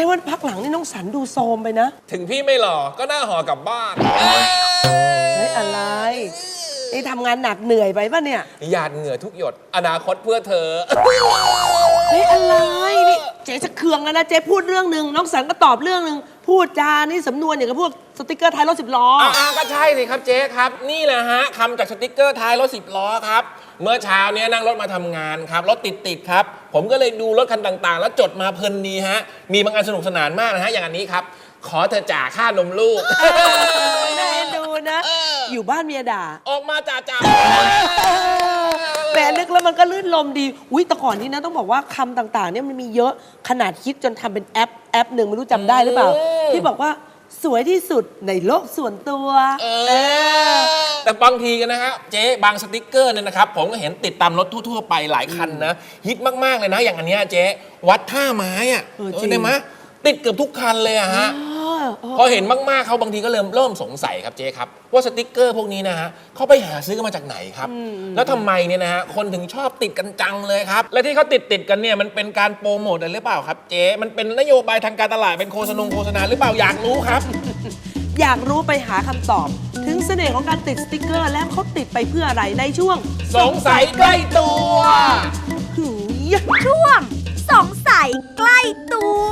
จ๊ว่าพักหลังนี่น้องสันดูโซมไปนะ ถึงพี่ไม่หล่อก็น่าห่อกลับบ้านเฮ้ยอะไรนี่ทำงานหนักเหนื่อยไปป่ะเนี่ยหยาดเหงื่อทุกหยด อนาคตเพื่อเธอเฮ้ยอะไรนี่เจ๊จะเคืองแล้วนะเจ๊พูดเรื่องหนึ่งน้องสันก็ตอบเรื่องหนึ่งพูดจานี่สำนวนอย่างกับพวกสติกเกอร์ท้ายรถสิบล้ออ่าก็ใช่สิครับเจ๊ครับ นี่แหละฮะคำจากสติกเกอร์ท้ายรถสิบล้อครับ เมื่อเช้าเนี้ยนั่งรถมาทำงานครับรถติดติดๆครับ ผมก็เลยดูรถคันต่างๆ แล้วจดมาเพลินดีฮะ มีบางอันสนุกสนานมากนะฮะ อย่างอันนี้ครับ ขอเธอจ่าค่านมลูก น่าเอ็นดูนะอยู่บ้านเมียด่าออกมาจ่าจ่าแหมนึกแล้วมันก็ลื่นลมดี อุ้ยแต่ก่อนนี้นะต้องบอกว่าคำต่างๆเนี่ยมันมีเยอะขนาดคิดจนทำเป็นแอปแอปหนึ่งไม่รู้จำได้หรือเปล่า ที่บอกว่า สวยที่สุดในโลกส่วนตัว เออ แต่บางทีกันนะฮะเจ๊บางสติกเกอร์เนี่ยนะครับ ผมก็เห็นติดตามรถทั่ว ๆ ไปหลายคันนะ ฮิตมาก ๆ เลยนะ อย่างอันเนี้ยเจ๊วัดท่าไม้อะเออเอจริองได้ไหมติดเกือบทุกคันเลยอะฮะอ๋ออ๋อ พอเห็นมากๆเขาบางทีก็เริ่มเริ่มสงสัยครับเจ๊ครับ ว่าสติกเกอร์พวกนี้นะฮะเขาไปหาซื้อกันมาจากไหนครับ แล้วทำไมเนี่ยนะฮะคนถึงชอบติดกันจังเลยครับ และที่เขาติดติดๆกันเนี่ยมันเป็นการโปรโมทอะไรหรือเปล่าครับเจ๊มันเป็นนโยบายทางการตลาดเป็นโฆษณงโฆษณาหรือเปล่าอยากรู้ครับ อยากรู้ไปหาคำตอบ ถึงเสน่ห์ของการติดสติกเกอร์ และเขาติดไปเพื่ออะไรในช่วง สงสัยใกล้ตัวหูยช่วง สงสัยใกล้ตัว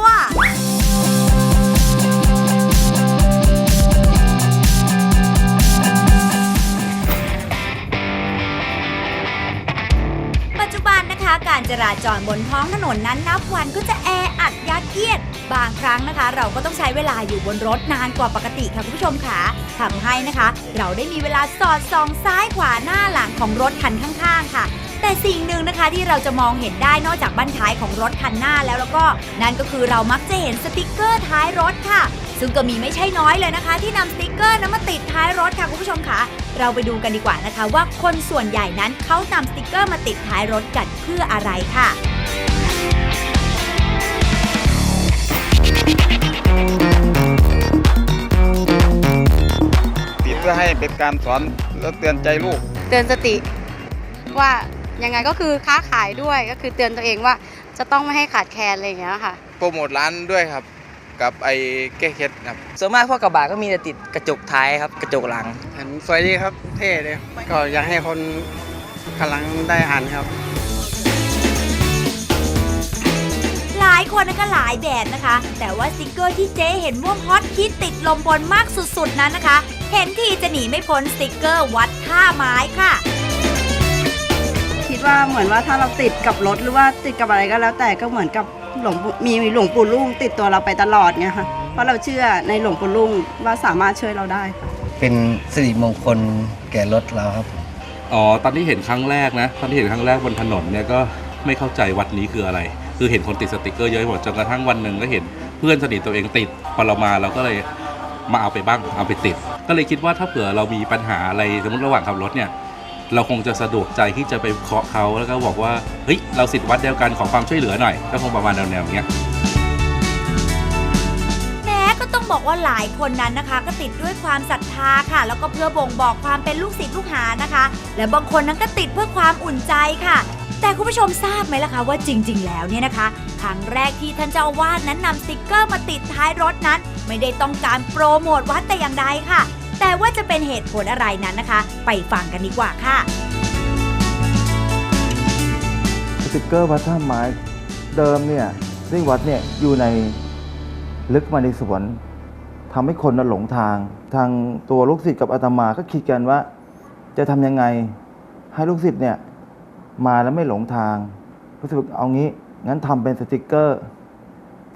จราจรบนท้องถนนนั้นนับวันก็จะแออัดยัดเยียด บางครั้งนะคะ เราก็ต้องใช้เวลาอยู่บนรถนานกว่าปกติค่ะคุณผู้ชมค่ะทำให้นะคะ เราได้มีเวลาสอดส่องซ้ายขวาหน้าหลังของรถคันข้างๆ ค่ะแต่สิ่งหนึ่งนะคะที่เราจะมองเห็นได้นอกจากบั้นท้ายของรถคันหน้าแล้วแล้วก็ นั่นก็คือเรามักจะเห็นสติกเกอร์ท้ายรถค่ะ ซึ่งก็มีไม่ใช่น้อยเลยนะคะ ที่นำสติกเกอร์นั้นมาติดท้ายรถค่ะคุณผู้ชมค่ะ เราไปดูกันดีกว่านะคะ ว่าคนส่วนใหญ่นั้นเขานำสติกเกอร์มาติดท้ายรถกันเพื่ออะไรค่ะติดเพื่อให้เป็นการสอนและเตือนใจลูก เตือนสติ ว่ายังไงก็คือค้าขายด้วยก็คือเตือนตัวเองว่าจะต้องไม่ให้ขาดแคลนอะไรอย่างเงี้ยค่ะ โปรโมทร้านด้วยครับ กับไอ้แก้เคล็ดครับส่วนมากพวกกระบะก็มีแต่ติดกระจกท้ายครับ กระจกหลังเห็นสวยดีครับเท่เลยก็อยากให้คนกำลังได้อ่านครับ หลายคนนะคะหลายแบบนะคะ แต่ว่าสติกเกอร์ที่เจ๊เห็นว่าฮอตฮิตติดลมบนมากสุดๆนั้นนะคะ เห็นทีจะหนีไม่พ้นสติกเกอร์วัดท่าไม้ค่ะคิดว่าเหมือนว่าถ้าเราติดกับรถหรือว่าติดกับอะไรก็แล้วแต่ก็เหมือนกับ หลวงปู่มีหลวงปู่ลุ่งติดตัวเราไปตลอดเนี่ยค่ะเพราะเราเชื่อในหลวงปู่ลุ่งว่าสามารถช่วยเราได้ค่ะเป็นสิริมงคลแก่รถเราครับอ๋อตอนที่เห็นครั้งแรกนะ ตอนที่เห็นครั้งแรกบนถนนเนี่ยก็ไม่เข้าใจวัดนี้คืออะไร คือเห็นคนติดสติกเกอร์เยอะไปหมดจนกระทั่งวันหนึ่งก็เห็นเพื่อนสนิทตัวเองติดพอเรามาเราก็เลยมาเอาไปบ้างเอาไปติด ก็เลยคิดว่าถ้าเผื่อเรามีปัญหาอะไรสมมติระหว่างขับรถเนี่ย เราคงจะสะดวกใจที่จะไปเคาะเขาแล้วก็บอกว่าเฮ้ยเราสิทธิ์วัดเดียวกันขอความช่วยเหลือหน่อยก็คงประมาณแนวๆเนี้ยแม้ก็ต้องบอกว่าหลายคนนั้นนะคะ ก็ติดด้วยความศรัทธาค่ะ แล้วก็เพื่อบ่งบอกความเป็นลูกศิษย์ลูกหานะคะ และบางคนนั้นก็ติดเพื่อความอุ่นใจค่ะ แต่คุณผู้ชมทราบไหมล่ะคะว่าจริง ๆ แล้วเนี่ยนะคะ ครั้งแรกที่ท่านเจ้าอาวาสนั้นนำสติกเกอร์มาติดท้ายรถนั้น ไม่ได้ต้องการโปรโมทวัดแต่อย่างใดค่ะ แต่ว่าจะเป็นเหตุผลอะไรนั้นนะคะ ไปฟังกันดีกว่าค่ะ สติกเกอร์วัดท่าไม้เดิมเนี่ยซึ่งวัดเนี่ยอยู่ในลึกมาในสวนทำให้คนน่ะหลงทาง ทางตัวลูกศิษย์กับอาตมาก็คิดกันว่า จะทำยังไงให้ลูกศิษย์เนี่ยมาแล้วไม่หลงทางรู้สึกเอางี้งั้นทำเป็นสติกเกอร์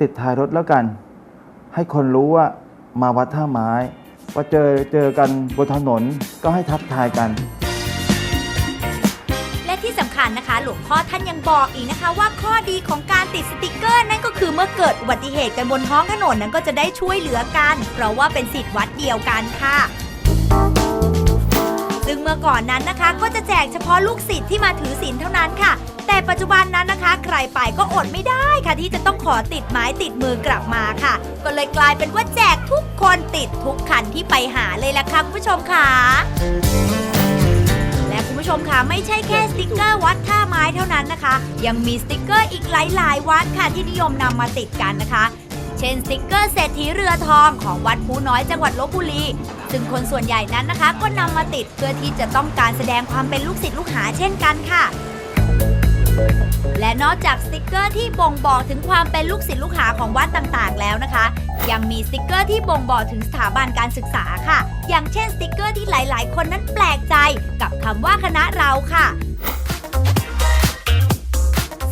ติดท้ายรถแล้วกัน ให้คนรู้ว่ามาวัดท่าไม้ ว่าเจอเจอกันบนถนนก็ให้ทักทายกัน และที่สำคัญนะคะ หลวงพ่อท่านยังบอกอีกนะคะ ว่าข้อดีของการติดสติกเกอร์นั่นก็คือเมื่อเกิดอุบัติเหตุกันบนท้องถนนนั้นก็จะได้ช่วยเหลือกัน เพราะว่าเป็นสิทธิ์วัดเดียวกันค่ะซึ่งเมื่อก่อนนั้นนะคะ ก็จะแจกเฉพาะลูกศิษย์ที่มาถือศีลเท่านั้นค่ะ แต่ปัจจุบันนั้นนะคะ ใครไปก็อดไม่ได้ค่ะที่จะต้องขอติดไม้ติดมือกลับมาค่ะ ก็เลยกลายเป็นว่าแจกทุกคนติดทุกคันที่ไปหาเลยละค่ะคุณผู้ชมค่ะและคุณผู้ชมค่ะไม่ใช่แค่สติกเกอร์วัดท่าไม้เท่านั้นนะคะ ยังมีสติกเกอร์อีกหลายๆ วัดค่ะที่นิยมนำมาติดกันนะคะเเช่นสติกเกอร์เศรษฐีเรือทองของวัดภูน้อยจังหวัดลบบุรีซึ่งคนส่วนใหญ่นั้นนะคะ ก็นำมาติดเพื่อที่จะต้องการแสดงความเป็นลูกศิษย์ลูกหาเช่นกันค่ะ และนอกจากสติกเกอร์ที่บ่งบอกถึงความเป็นลูกศิษย์ลูกหาของวัดต่างๆ แล้วนะคะ ยังมีสติกเกอร์ที่บ่งบอกถึงสถาบันการศึกษาค่ะ อย่างเช่นสติกเกอร์ที่หลายๆ คนนั้นแปลกใจกับคำว่าคณะเราค่ะ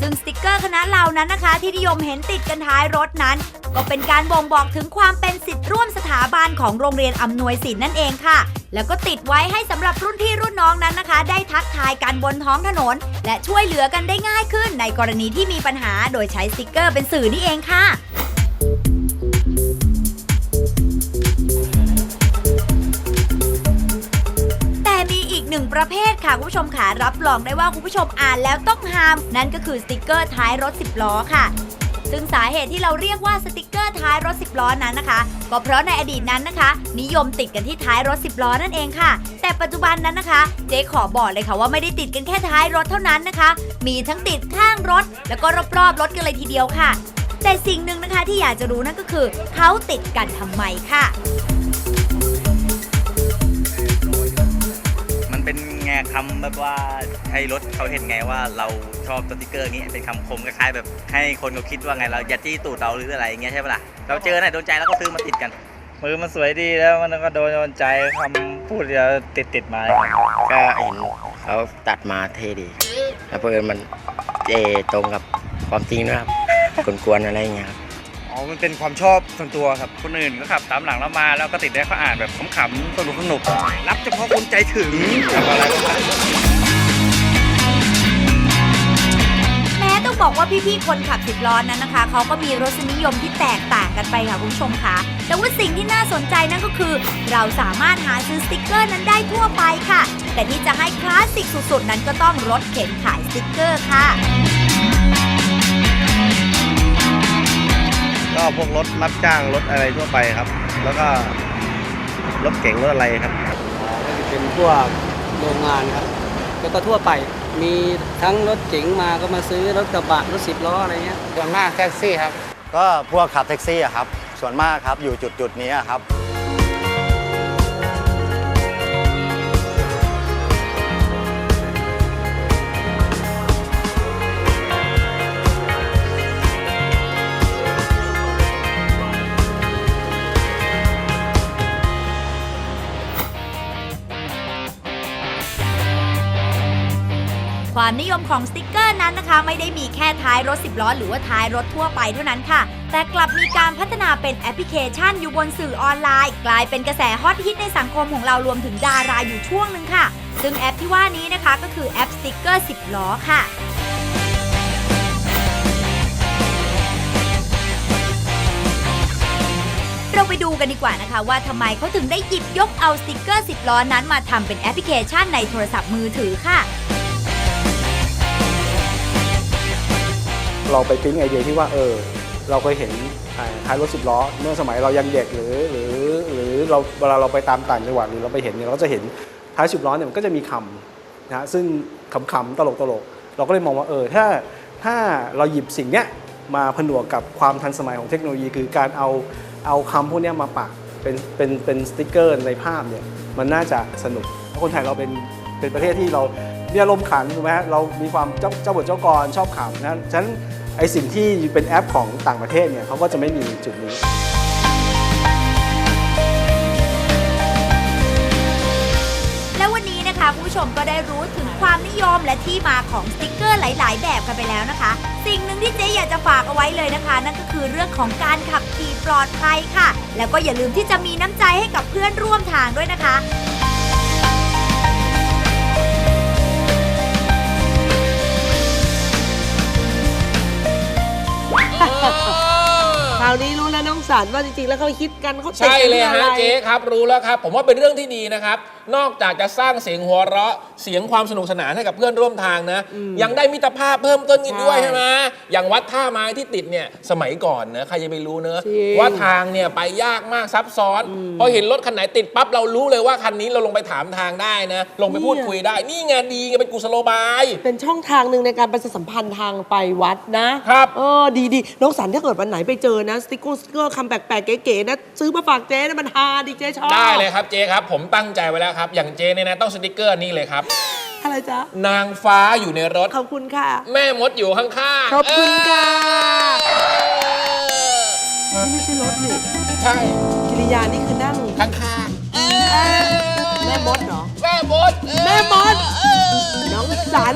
ซึ่งสติกเกอร์คณะเรานั้นนะคะ ที่นิยมเห็นติดกันท้ายรถนั้น ก็เป็นการบ่งบอกถึงความเป็นสิทธิ์ร่วมสถาบันของโรงเรียนอำนวยสินนั่นเองค่ะ แล้วก็ติดไว้ให้สำหรับรุ่นพี่รุ่นน้องนั้นนะคะ ได้ทักทายกันบนท้องถนน และช่วยเหลือกันได้ง่ายขึ้น ในกรณีที่มีปัญหาโดยใช้สติกเกอร์เป็นสื่อนี่เองค่ะแต่มีอีกหนึ่งประเภทค่ะ คุณผู้ชมค่ะรับรองได้ว่าคุณผู้ชมอ่านแล้วต้องห้าม นั่นก็คือสติกเกอร์ท้ายรถ 10 ล้อค่ะ ซึ่งสาเหตุที่เราเรียกว่าสติกเกอร์ท้ายรถ 10 ล้อนั้นนะคะก็เพราะในอดีตนั้นนะคะ นิยมติดกันที่ท้ายรถ 10 ล้อนั่นเองค่ะ แต่ปัจจุบันนั้นนะคะ เจ๊ขอบอกเลยค่ะว่าไม่ได้ติดกันแค่ท้ายรถเท่านั้นนะคะ มีทั้งติดข้างรถ แล้วก็รอบๆรถกันเลยทีเดียวค่ะ แต่สิ่งหนึ่งนะคะที่อยากจะรู้นั่นก็คือเขาติดกันทำไมค่ะ ไงคำแบบว่าให้รถเขาเห็นไงว่าเราชอบสติกเกอร์อย่างนี้เป็นคำคมคล้ายๆแบบให้คนเขาคิดว่าไงเราอย่าจี้ตูดเราหรืออะไรอย่างเงี้ยใช่ปะล่ะเราเจอไหนโดนใจเราก็ซื้อมาติดกัน มือมันสวยดีแล้วมันก็โดนโดนใจคำพูดเดียวติดติดๆมาก็เห็นเขาตัดมาเท่ดีแล้วเพื่อนมันเอตรงกับความจริงด้วยครับ กวนๆอะไรอย่างเงี้ยครับ อ๋อมันเป็นความชอบส่วนตัวครับคนอื่นก็ขับตามหลังเรามาแล้วก็ติดได้เขาอ่านแบบขำๆสนุกสนุกๆรับเฉพาะคนใจถึงทำอะไรประมาณนี้แม้ต้องบอกว่าพี่ๆคนขับสิบล้อนั้นนะคะเขาก็มีรสนิยมที่แตกต่างกันไปค่ะคุณผู้ชมค่ะแต่ว่าสิ่งที่น่าสนใจนั่นก็คือ เราสามารถหาซื้อสติกเกอร์นั้นได้ทั่วไปค่ะ แต่ที่จะให้คลาสสิกสุดๆนั้นก็ต้องรถเข็นขายสติกเกอร์ค่ะ ก็พวกรถรับจ้างรถอะไรทั่วไปครับ แล้วก็รถเก๋งรถอะไรครับก็จะเป็นพวกโรงงานครับแล้วก็ทั่วไปมีทั้งรถเก๋งมาก็มาซื้อรถกระบะรถสิบล้ออะไรเงี้ยส่วนมากแท็กซี่ครับ ก็พวกขับแท็กซี่อะครับ ส่วนมากครับอยู่จุดจุดๆนี้อะครับ ความนิยมของสติกเกอร์นั้นนะคะ ไม่ได้มีแค่ท้ายรถ 10 ล้อ หรือว่าท้ายรถทั่วไปเท่านั้นค่ะ แต่กลับมีการพัฒนาเป็นแอปพลิเคชันอยู่บนสื่อออนไลน์ กลายเป็นกระแสฮอตฮิตในสังคมของเรารวมถึงดาราอยู่ช่วงหนึ่งค่ะ ซึ่งแอปที่ว่านี้นะคะก็คือแอปสติกเกอร์ 10 ล้อค่ะเราไปดูกันดีกว่านะคะ ว่าทำไมเขาถึงได้หยิบยกเอาสติกเกอร์ 10 ล้อนั้นมาทำเป็นแอปพลิเคชันในโทรศัพท์มือถือค่ะ เราไปปิ๊งไอเดียที่ว่าเออเราเคยเห็นท้ายรถสิบล้อ เมื่อสมัยเรายังเด็กหรือหรือหรือเราเวลาเราไปตามต่างจังหวัดหรือเราไปเห็นเนี่ยเราก็จะเห็นท้ายสิบล้อเนี่ยมันก็จะมีคำนะฮะซึ่งขำๆตลกตลกๆ เราก็เลยมองว่าเออถ้าถ้าเราหยิบสิ่งเนี้ยมาผนวกกับความทันสมัยของเทคโนโลยี คือการเอาเอาคำพวกเนี้ยมาปักเป็นเป็นเป็นสติกเกอร์ในภาพเนี่ยมันน่าจะสนุกเพราะคนไทยเราเป็นเป็นประเทศที่เรามีอารมณ์ขันถูกไหมฮะเรามีความเจ้าเจ้าบทเจ้ากรชอบขำนะฉะนั้น ไอสิ่งที่เป็นแอปของต่างประเทศเนี่ยเขาก็จะไม่มีจุดนี้และวันนี้นะคะคุณผู้ชมก็ได้รู้ถึงความนิยมและที่มาของสติกเกอร์หลาย ๆ แบบกันไปแล้วนะคะ สิ่งหนึ่งที่เจ๊อยากจะฝากเอาไว้เลยนะคะ นั่นก็คือเรื่องของการขับขี่ปลอดภัยค่ะ แล้วก็อย่าลืมที่จะมีน้ำใจให้กับเพื่อนร่วมทางด้วยนะคะาวนี้รู้แล้วน้องสารว่าจริงๆแล้วเขาคิดกันเขาติดใช่กันเลยที่อะไรฮะเจ๊ครับรู้แล้วครับ ผมว่าเป็นเรื่องที่ดีนะครับ นอกจากจะสร้างเสียงหัวเราะเสียงความสนุกสนานให้กับเพื่อนร่วมทางนะ ยังได้มิตรภาพเพิ่มต้นอีกด้วยใช่ใช่ไหมอย่างวัดท่าไม้ที่ติดเนี่ยสมัยก่อนเนอะใครจะไปรู้เนอะจริง ว่าทางเนี่ยไปยากมากซับซ้อน พอเห็นรถคันไหนติดปั๊บเรารู้เลยว่าคันนี้เราลงไปถามทางได้นะ ลงไปพูดคุยได้ นี่ไงดีไงเป็นกุศโลบาย เป็นช่องทางหนึ่งในการประชาสัมพันธ์ทางไปวัดนะครับ เออดีดีน้องสันถ้าเกิดวันไหนไปเจอนะสติ๊กเกอร์สติ๊กเกอร์คำแปลกๆเก๋ๆนะ ซื้อมาฝากเจ๊นะมันฮาดีเจ๊ชอบ ได้เลยครับเจ๊ครับ ผมตั้งใจไว้แล้วครับครับ อย่างเจเนี่ยนะต้องสติกเกอร์นี่เลยครับ อะไรจ๊ะ นางฟ้าอยู่ในรถ ขอบคุณค่ะ แม่มดอยู่ข้างๆขอบคุณค่ะนี่ไม่ใช่รถนี่ใช่กิริยานี่คือนั่งข้างๆแม่มดเหรอ แม่มด แม่มด น้องสัน